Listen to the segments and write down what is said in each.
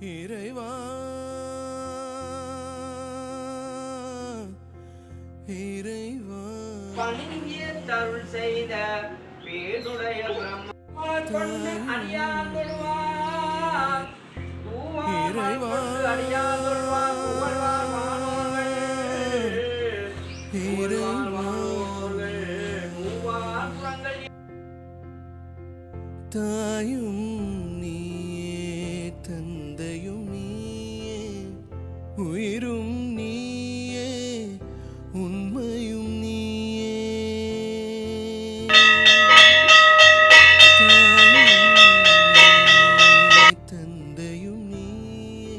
இறைவா இறைவா. பணிய தருள் செய்த தூவார் இறைவா. கொண்டு அடியான் உயிரும் நீயே உண்மையும் நீயே. தந்தையும் நீயே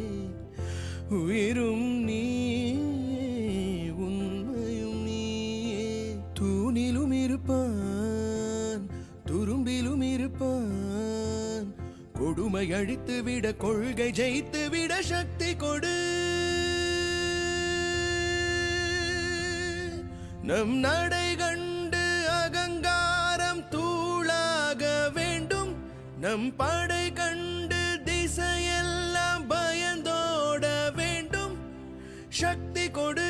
உயிரும் நீயே உண்மையும் நீயே. தூணிலும் இருப்பான் துரும்பிலும் இருப்பான். கொடுமை அழித்து விட கொள்கை ஜெயித்து விட சக்தி கொடு. நம் நடை கண்டு அகங்காரம் தூளாக வேண்டும். நம் படை கண்டு திசையெல்லாம் பயந்தோட வேண்டும். சக்தி கொடு.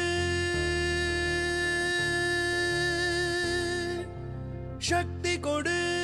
சக்தி கொடு.